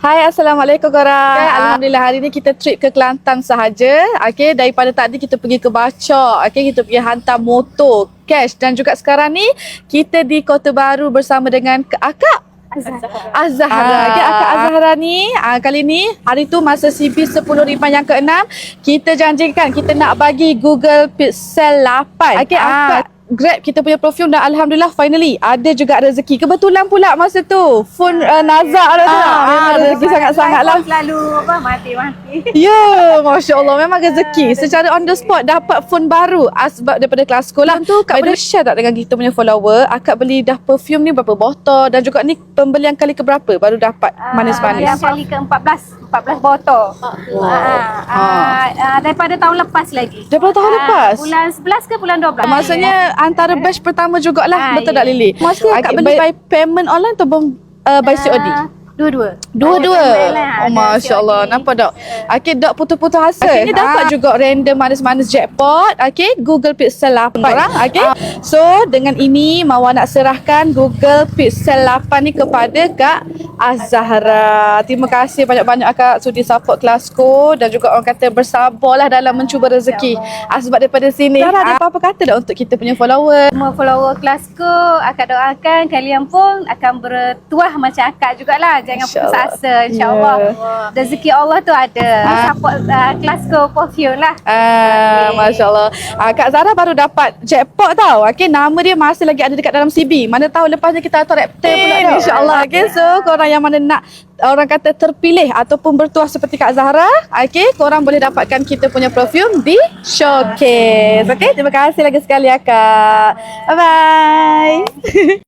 Hai, Assalamualaikum korang. Okay, Alhamdulillah hari ni kita trip ke Kelantan sahaja. Okay, daripada tadi kita pergi ke Bacok. Okay, kita pergi hantar motor, cash. Dan juga sekarang ni kita di Kota Baru bersama dengan akak Azhara. Ah. Okay, akak Azhara ni ah, kali ni hari tu masa CB 10 Ripan yang ke-6 kita janjikan kita nak bagi Google Pixel 8. Okay, Ah. akak Grab kita punya perfume dan Alhamdulillah finally ada juga rezeki. Kebetulan pula masa tu phone uh, Nazak ada tu. Ah, memang rezeki sangat-sangat lah. Selalu apa mati-mati. Ya, Masya Allah. Memang rezeki. Secara on the spot dapat phone baru asbab daripada kelas sekolah. Tu Kak boleh share tak dengan kita punya follower? Akak beli dah perfume ni berapa botol dan juga ni pembelian kali ke berapa baru dapat Ah, manis-manis? Yang kali ke-14. 14 botol. Wow. Ah, ah, ah, daripada tahun lepas lagi. Daripada tahun Ah, lepas? Bulan 11 ke bulan 12? Maksudnya antara batch pertama jugalah. Ah, Betul ya. tak Lily? Maksudnya akak akak beli by- by payment online ataupun uh, by COD? Ah, Dua-dua. Dua-dua. Lah, Oh Masya Allah. COD. Nampak tak? Okay, dok putus-putus hasil. Akhirnya dapat Ah. juga random manis-manis jackpot. Okay, Google Pixel 8. Korang, okay. So, dengan ini Mawar nak serahkan Google Pixel 8 ni kepada Kak Azhara. Terima kasih banyak-banyak Kak sudi support kelasku dan juga orang kata bersabarlah dalam mencuba rezeki. Ah, sebab daripada sini. Zahra ada apa-apa kata tak untuk kita punya follower? Semua follower kelasku, akak doakan kalian pun akan bertuah macam akak jugalah. Jangan putus asa insyaAllah. Ya. Rezeki Allah tu ada. Ah. Support uh, kelasku perfume lah. Ah, Okey. Masya Allah. Ah, Kak Zara baru dapat jackpot tau. Okay, nama dia masih lagi ada dekat dalam CB. Mana tahu lepasnya kita atur raptor pula tau. InsyaAllah. Okay, so korang yang mana nak orang kata terpilih ataupun bertuah seperti Kak Zahra, okay, korang boleh dapatkan kita punya perfume di showcase. Okay, terima kasih lagi sekali ya Kak. Bye-bye.